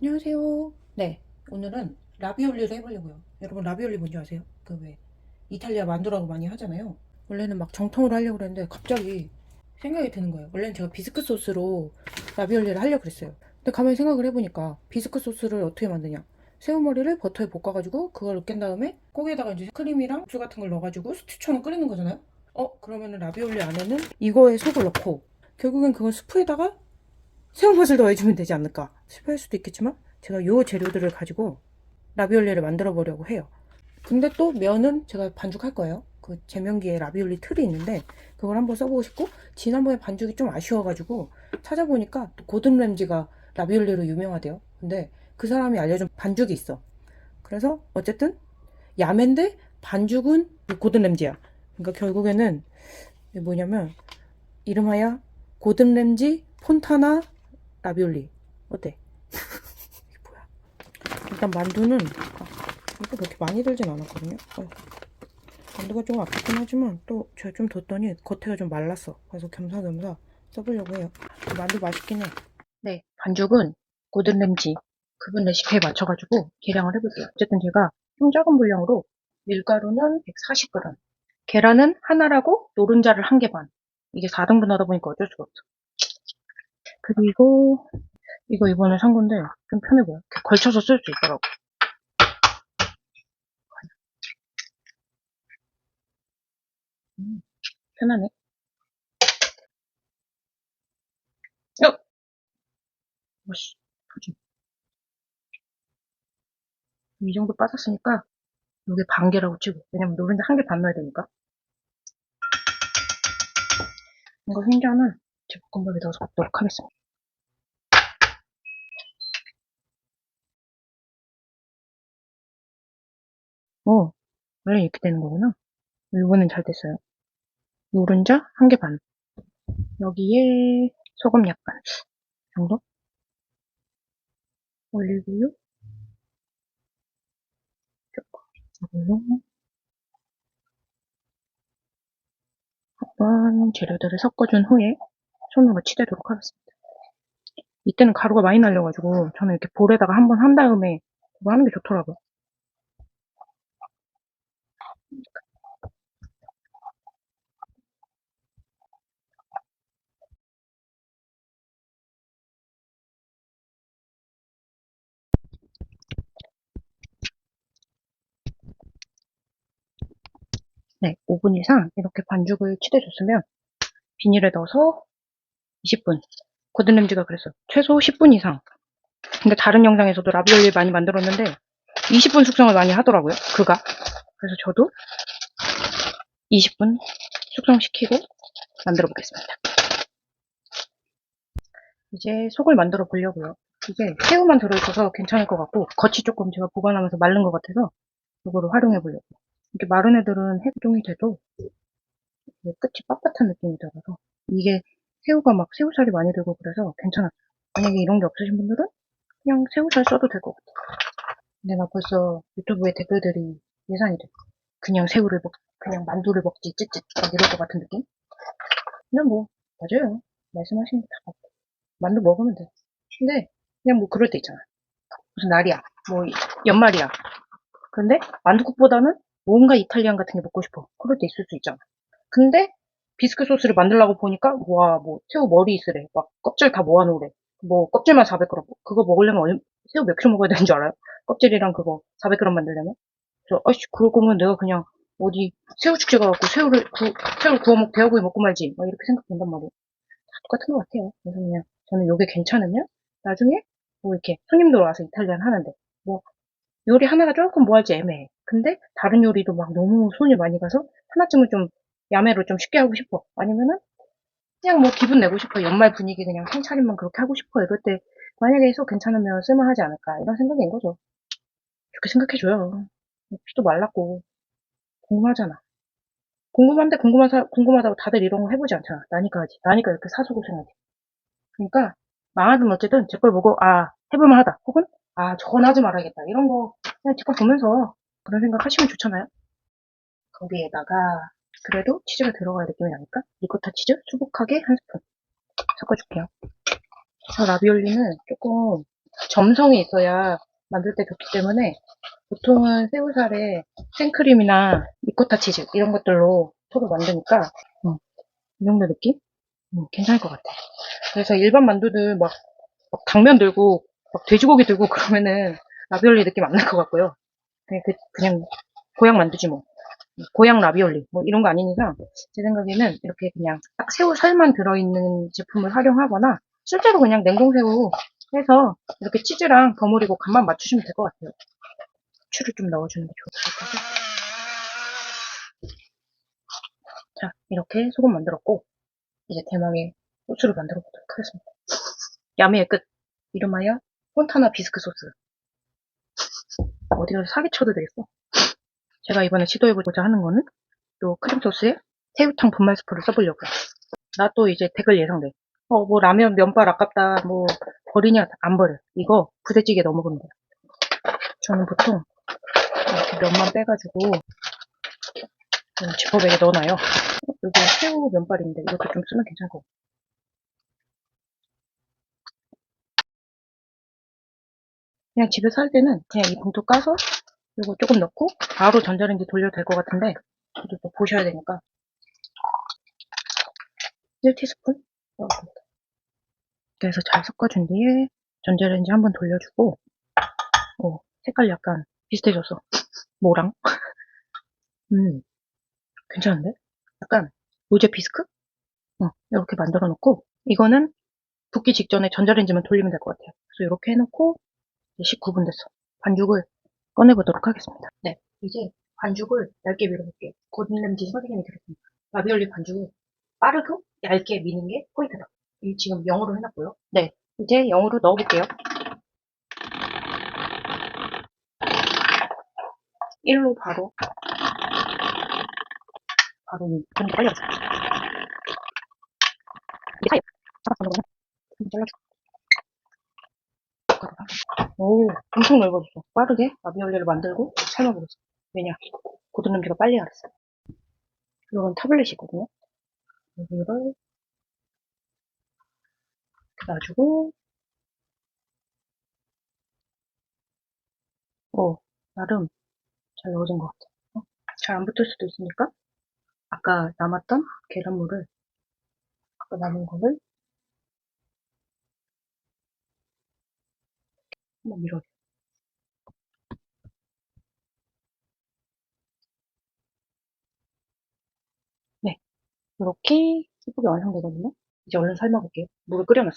안녕하세요. 네, 오늘은 라비올리를 해보려고요. 여러분 라비올리 뭔지 아세요? 그 왜 이탈리아 만두라고 많이 하잖아요. 원래는 막 정통으로 하려고 그랬는데 갑자기 생각이 드는 거예요. 원래는 제가 비스크 소스로 라비올리를 하려고 그랬어요. 근데 가만히 생각을 해보니까 비스크 소스를 어떻게 만드냐? 새우머리를 버터에 볶아가지고 그걸 깬 다음에 거기에다가 이제 크림이랑 국수 같은 걸 넣어가지고 스튜처럼 끓이는 거잖아요. 어 그러면은 라비올리 안에는 이거에 속을 넣고 결국엔 그걸 스프에다가 새우맛을 더해주면 되지 않을까 실패할 수도 있겠지만 제가 요 재료들을 가지고 라비올리를 만들어 보려고 해요. 근데 또 면은 제가 반죽할 거예요. 그 제면기에 라비올리 틀이 있는데 그걸 한번 써보고 싶고 지난번에 반죽이 좀 아쉬워가지고 찾아보니까 또 고든 램지가 라비올리로 유명하대요. 근데 그 사람이 알려준 반죽이 있어. 그래서 어쨌든 야매인데 반죽은 고든 램지야. 그러니까 결국에는 뭐냐면 이름하여 고든 램지 폰타나 라비올리 어때? 이게 뭐야? 일단 만두는 아, 이거 그렇게 많이 들진 않았거든요. 어, 만두가 좀 아깝긴 하지만 또 제가 좀 뒀더니 겉에가 좀 말랐어. 그래서 겸사겸사 써보려고 해요. 만두 맛있긴 해. 네, 반죽은 고든 램지 그분 레시피에 맞춰가지고 계량을 해볼게요. 어쨌든 제가 좀 작은 분량으로 밀가루는 140g, 계란은 하나라고 노른자를 한 개 반. 이게 4등분 하다 보니까 어쩔 수가 없어. 그리고 이거 이번에 산 건데 좀 편해 보여. 이렇게 걸쳐서 쓸 수 있더라고. 음, 편하네. 어! 오씨. 이 정도 빠졌으니까 이게 반 개라고 치고 왜냐면 노른자 한 개 반 넣어야 되니까. 이거 흰자는 제 볶음밥에 넣어서 볶도록 하겠습니다. 오, 원래 이렇게 되는 거구나. 이번엔 잘 됐어요. 노른자 한 개 반. 여기에 소금 약간 이 정도? 올리브유 조금 한번 재료들을 섞어준 후에 손으로 치대도록 하겠습니다. 이때는 가루가 많이 날려가지고 저는 이렇게 볼에다가 한 번 한 다음에 그거 하는 게 좋더라고요. 네, 5분 이상 이렇게 반죽을 치대줬으면 비닐에 넣어서 20분. 고든 램지가 그랬어요. 최소 10분 이상. 근데 다른 영상에서도 라비올리 많이 만들었는데 20분 숙성을 많이 하더라고요. 그가. 그래서 저도 20분 숙성시키고 만들어 보겠습니다. 이제 속을 만들어 보려고요. 이게 새우만 들어있어서 괜찮을 것 같고 겉이 조금 제가 보관하면서 마른 것 같아서 이거를 활용해 보려고요. 이렇게 마른 애들은 해동이 돼도 끝이 빳빳한 느낌이 들어서 이게 새우가 막 새우살이 많이 들고 그래서 괜찮았어요. 만약에 이런 게 없으신 분들은 그냥 새우살 써도 될 것 같아요. 근데 나 벌써 유튜브에 댓글들이 예상이 돼. 그냥 새우를 먹, 그냥 만두를 먹지, 찌찌, 막 이럴 것 같은 느낌? 근데 뭐, 맞아요. 말씀하신 게 다 맞고. 만두 먹으면 돼. 근데, 그냥 뭐 그럴 때 있잖아. 무슨 날이야. 뭐, 연말이야. 근데, 만두국보다는 뭔가 이탈리안 같은 게 먹고 싶어. 그럴 때 있을 수 있잖아. 근데, 비스크 소스를 만들려고 보니까, 와, 뭐, 새우 머리 있으래. 막, 껍질 다 모아놓으래. 뭐, 껍질만 400g. 그거 먹으려면 얼- 새우 몇 킬로 먹어야 되는 줄 알아요? 껍질이랑 그거 400g 만들려면? 그래서, 아씨, 그럴 거면 내가 그냥 어디 새우 축제 가갖고 새우를, 구, 새우를 구워 먹, 대하구이 먹고 말지. 막 이렇게 생각된단 말이에요. 다 똑같은 것 같아요. 그래서 그냥 저는 요게 괜찮으면 나중에 뭐 이렇게 손님들 와서 이탈리안 하는데 뭐 요리 하나가 조금 뭐 할지 애매해. 근데 다른 요리도 막 너무 손이 많이 가서 하나쯤은 좀 야매로 좀 쉽게 하고 싶어. 아니면은 그냥 뭐 기분 내고 싶어. 연말 분위기 그냥 한 차림만 그렇게 하고 싶어. 이럴 때 만약에 속 괜찮으면 쓸만하지 않을까. 이런 생각인 거죠. 그렇게 생각해줘요. 피도 말랐고 궁금하잖아. 궁금한데 궁금한 사, 궁금하다고 다들 이런 거 해보지 않잖아. 나니까 하지. 나니까 이렇게 사서 고생하지. 그러니까 망하든 어쨌든 제 걸 보고 아 해볼만 하다. 혹은 아 저건 하지 말아야겠다. 이런 거 그냥 직접 보면서 그런 생각 하시면 좋잖아요. 거기에다가 그래도 치즈가 들어가야 느낌이 나니까 리코타 치즈 수북하게 한 스푼 섞어줄게요. 저 라비올리는 조금 점성이 있어야 만들 때 좋기 때문에 보통은 새우살에 생크림이나 리코타 치즈 이런 것들로 속을 만드니까 음, 이 정도 느낌? 음, 괜찮을 것 같아. 그래서 일반 만두들 막, 막 당면 들고 막 돼지고기 들고 그러면은 라비올리 느낌 안 날 것 같고요. 그냥, 그, 그냥 고향 만두지 뭐. 고향 라비올리 뭐 이런 거 이상 제 생각에는 이렇게 그냥 딱 새우 살만 들어있는 제품을 활용하거나 실제로 그냥 냉동새우 해서 이렇게 치즈랑 버무리고 간만 맞추시면 될 것 같아요. 추를 좀 넣어주는 게 좋을 것 같아요. 자, 이렇게 소금 만들었고 이제 대망의 소스를 만들어 보도록 하겠습니다. 야매의 끝. 이름하여 폰타나 비스크 소스. 어디 가서 사기 쳐도 되겠어. 제가 이번에 시도해보고자 하는 거는 또 크림 소스에 새우탕 분말 스프를 써보려고요. 나 또 이제 댓글 예상돼. 어, 뭐 라면 면발 아깝다. 뭐 버리냐? 안 버려. 이거 부대찌개 넣어 먹으면 돼요. 저는 보통 이렇게 면만 빼가지고 음, 지퍼백에 넣어놔요. 어, 여기 새우 면발인데 이것도 좀 쓰면 같아요. 그냥 집에서 할 때는 그냥 이 봉투 까서 이거 조금 넣고 바로 전자레인지 돌려도 될 것 같은데 저도 또 보셔야 되니까 1티스푼 넣어줍니다. 그래서 잘 섞어준 뒤에 전자레인지 한번 돌려주고 오, 색깔 약간 비슷해졌어. 뭐랑? 음, 괜찮은데? 약간 로제 비스크? 어, 이렇게 만들어 놓고 이거는 붓기 직전에 전자레인지만 돌리면 될 것 같아요. 그래서 이렇게 해놓고 이제 19분 됐어. 반죽을 꺼내보도록 하겠습니다. 네, 이제 반죽을 얇게 밀어볼게요. 고든 램지 선생님이 그랬습니다. 라비올리 반죽을 빠르고 얇게 미는 게 포인트다. 이 지금 0으로 해놨고요. 네, 이제 0으로 넣어볼게요. 1로 바로 바로 좀 빨리 하자. 이게 사이에 잡아서 좀 잘라줘. 오, 엄청 넓어졌어. 빠르게 라비올리를 만들고 삶아버렸어. 왜냐? 고든 냄비가 빨리 알았어. 이건 타블렛이거든요. 여기를 이렇게 놔주고 오, 나름 잘 넣어진 것 같아. 어? 잘안 붙을 수도 있으니까 아까 남았던 계란물을 아까 남은 거를 한번 밀어줘. 네, 이렇게 예쁘게 완성되거든요. 이제 얼른 삶아볼게요. 물을 끓여놨어.